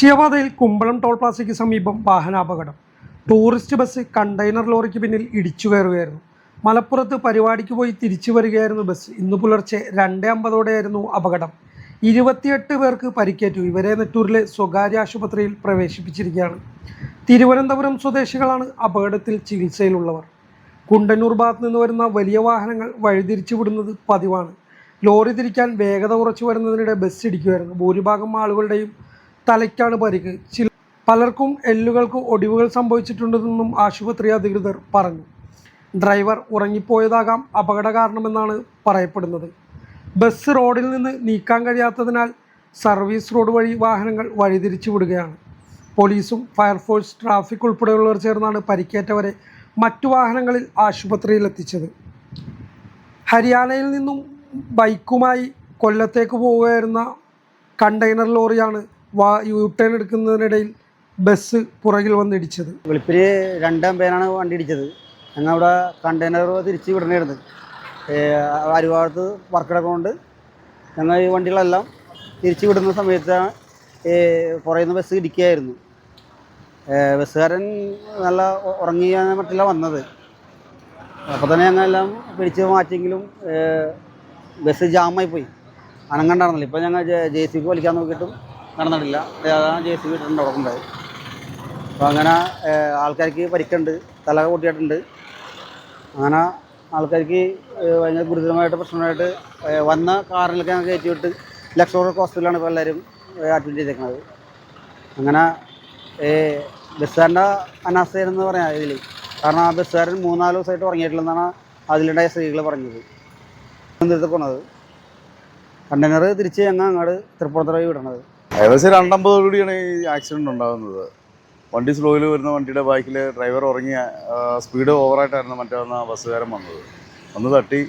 ദേശീയപാതയിൽ കുമ്പളം ടോൾ പ്ലാസയ്ക്ക് സമീപം വാഹനാപകടം. ടൂറിസ്റ്റ് ബസ് കണ്ടെയ്നർ ലോറിക്ക് പിന്നിൽ ഇടിച്ചു കയറുകയായിരുന്നു. മലപ്പുറത്ത് പരിപാടിക്ക് പോയി തിരിച്ചു വരികയായിരുന്നു ബസ്. ഇന്ന് പുലർച്ചെ രണ്ട് അമ്പതോടെയായിരുന്നു അപകടം. ഇരുപത്തിയെട്ട് പേർക്ക് പരിക്കേറ്റു. ഇവരെ നെറ്റൂരിലെ സ്വകാര്യ ആശുപത്രിയിൽ പ്രവേശിപ്പിച്ചിരിക്കുകയാണ്. തിരുവനന്തപുരം സ്വദേശികളാണ് അപകടത്തിൽ ചികിത്സയിലുള്ളവർ. കുണ്ടന്നൂർ ഭാഗത്ത് നിന്ന് വരുന്ന വലിയ വാഹനങ്ങൾ വഴിതിരിച്ചു വിടുന്നത് പതിവാണ്. ലോറി തിരിക്കാൻ വേഗത കുറച്ചു വരുന്നതിനിടെ ബസ് ഇടിക്കുമായിരുന്നു ഭൂരിഭാഗം ആളുകളുടെയും തലയ്ക്കാണ് പരിക്ക്. ചില പലർക്കും എല്ലുകൾക്ക് ഒടിവുകൾ സംഭവിച്ചിട്ടുണ്ടെന്നും ആശുപത്രി അധികൃതർ പറഞ്ഞു. ഡ്രൈവർ ഉറങ്ങിപ്പോയതാകാം അപകട കാരണമെന്നാണ് പറയപ്പെടുന്നത്. ബസ് റോഡിൽ നിന്ന് നീക്കാൻ കഴിയാത്തതിനാൽ സർവീസ് റോഡ് വഴി വാഹനങ്ങൾ വഴിതിരിച്ചു വിടുകയാണ്. പോലീസും ഫയർഫോഴ്സ് ട്രാഫിക് ഉൾപ്പെടെയുള്ളവർ ചേർന്നാണ് പരിക്കേറ്റവരെ മറ്റു വാഹനങ്ങളിൽ ആശുപത്രിയിൽ എത്തിച്ചത് ഹരിയാനയിൽ നിന്നും ബൈക്കുമായി കൊല്ലത്തേക്ക് പോവുകയായിരുന്ന കണ്ടെയ്നർ ലോറിയാണ് വാ യു ടേൺ എടുക്കുന്നതിനിടയിൽ ബസ് പുറകിൽ വന്ന് ഇടിച്ചത്. വെളുപ്പിന് രണ്ടാം പേരാണ് വണ്ടി ഇടിച്ചത്. ഞങ്ങൾ അവിടെ കണ്ടെയ്നർ തിരിച്ച് വിടണമായിരുന്നു അരുവാളത്ത് വർക്കിടക്കൊണ്ട് ഞങ്ങൾ ഈ വണ്ടികളെല്ലാം തിരിച്ചു വിടുന്ന സമയത്താണ് ഈ നിന്ന് ബസ് ഇടിക്കുകയായിരുന്നു. ബസ്സുകാരൻ നല്ല ഉ- ഉറങ്ങിയ മട്ടില്ല വന്നത്. അപ്പോൾ തന്നെ ഞങ്ങളെല്ലാം പിടിച്ച് മാറ്റിയെങ്കിലും ബസ് ജാമായി പോയി. അനങ്ങണ്ടായിരുന്നില്ല. ഇപ്പോൾ ഞങ്ങൾ ജെ സി ബി വലിക്കാൻ നോക്കിയിട്ടും നടന്നിട്ടില്ല. അതാണ് ജെ സി ബി അവിടെ ഉണ്ടായി അപ്പോൾ അങ്ങനെ ആൾക്കാർക്ക് പരിക്കുണ്ട്. തല പൊട്ടിയിട്ടുണ്ട്. അങ്ങനെ ആൾക്കാർക്ക് ഭയങ്കര ഗുരുതരമായിട്ട് പ്രശ്നമായിട്ട് വന്ന കാറിലൊക്കെ ഞങ്ങൾ കയറ്റി വിട്ട് ലക്ഷോർ ഹോസ്പിറ്റലാണ് ഇപ്പോൾ എല്ലാവരും അഡ്മിറ്റ് ചെയ്തേക്കുന്നത് അങ്ങനെ ബസ്സുകാരന്റെ അനാസ്ഥയെന്ന് പറയാം ഇതിൽ കാരണം ആ ബസ്സുകാരൻ മൂന്നാൽ ദിവസമായിട്ട് ഉറങ്ങിയിട്ടില്ലെന്നാണ് അതിലുണ്ടായ സ്ത്രീകൾ പറഞ്ഞത്. തിരുവനന്തപുരത്ത് പോണത്. കണ്ടെയ്നർ തിരിച്ച് ഞങ്ങൾ അങ്ങോട്ട് തൃപ്പൂണിത്തുറ വിടണത്. ഏകദേശം രണ്ടമ്പതോടുകൂടിയാണ് ഈ ആക്സിഡന്റ് ഉണ്ടാകുന്നത്. വണ്ടി സ്ലോയിൽ വരുന്ന വണ്ടിയുടെ ബാക്കിൽ ഡ്രൈവർ ഉറങ്ങിയ സ്പീഡ് ഓവറായിട്ടായിരുന്നു മറ്റേ വന്ന ബസ്സുകാരൻ വന്നത്. വന്ന് തട്ടി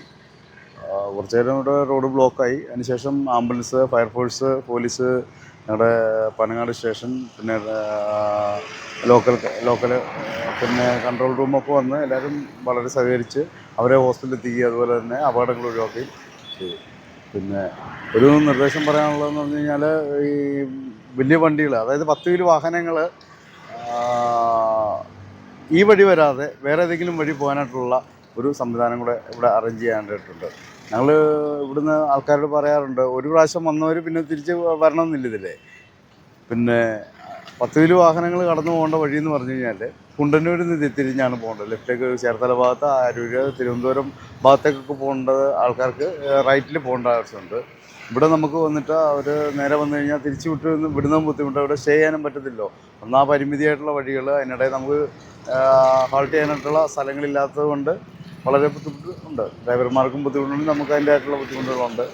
കുറച്ച് നേരം ഇവിടെ റോഡ് ബ്ലോക്കായി അതിനുശേഷം ആംബുലൻസ് ഫയർഫോഴ്സ് പോലീസ് ഞങ്ങളുടെ പനങ്ങാട് സ്റ്റേഷൻ പിന്നെ ലോക്കൽ ലോക്കൽ പിന്നെ കൺട്രോൾ റൂമൊക്കെ വന്ന് എല്ലാവരും വളരെ സഹകരിച്ച് അവരെ ഹോസ്പിറ്റലിൽ എത്തിക്കുക അതുപോലെ തന്നെ അപകടങ്ങൾ ഒഴിവാക്കുകയും ചെയ്തു. പിന്നെ ഒരു നിർദ്ദേശം പറയാനുള്ളതെന്ന് പറഞ്ഞു കഴിഞ്ഞാൽ ഈ വലിയ വണ്ടികൾ അതായത് പത്ത് വീൽ വാഹനങ്ങൾ ഈ വഴി വരാതെ വേറെ ഏതെങ്കിലും വഴി പോകാനായിട്ടുള്ള ഒരു സംവിധാനം കൂടെ ഇവിടെ അറേഞ്ച് ചെയ്യാനായിട്ടുണ്ട്. ഞങ്ങൾ ഇവിടുന്ന് ആൾക്കാരോട് പറയാറുണ്ട് ഒരു പ്രാവശ്യം വന്നവർ പിന്നെ തിരിച്ച് വരണമെന്നില്ല ഇതില്ലേ പിന്നെ പത്ത് വീൽ വാഹനങ്ങൾ കടന്നു പോകേണ്ട വഴി എന്ന് പറഞ്ഞു കഴിഞ്ഞാൽ കുണ്ടന്നൂരിൽ നിന്ന് തിരിഞ്ഞാണ് പോകേണ്ടത്. ലെഫ്റ്റേക്ക് ചേർത്തല ഭാഗത്ത് ആരൂര് തിരുവനന്തപുരം ഭാഗത്തേക്കൊക്കെ പോകേണ്ടത് ആൾക്കാർക്ക് റൈറ്റിൽ പോകേണ്ട ആവശ്യമുണ്ട്. ഇവിടെ നമുക്ക് വന്നിട്ട് അവർ നേരെ വന്നു കഴിഞ്ഞാൽ തിരിച്ചു വിട്ട് വിടുന്ന ബുദ്ധിമുട്ട് ഇവിടെ സ്റ്റേ ചെയ്യാനും പറ്റത്തില്ലോ. ഒന്നാ പരിമിതിയായിട്ടുള്ള വഴികൾ അതിനിടെ നമുക്ക് ഹാൾട്ട് ചെയ്യാനായിട്ടുള്ള സ്ഥലങ്ങളില്ലാത്തത് കൊണ്ട് വളരെ ബുദ്ധിമുട്ട് ഉണ്ട്. ഡ്രൈവർമാർക്കും ബുദ്ധിമുട്ടുണ്ട് നമുക്ക് അതിന്റെ ആയിട്ടുള്ള ബുദ്ധിമുട്ടുകളുണ്ട്.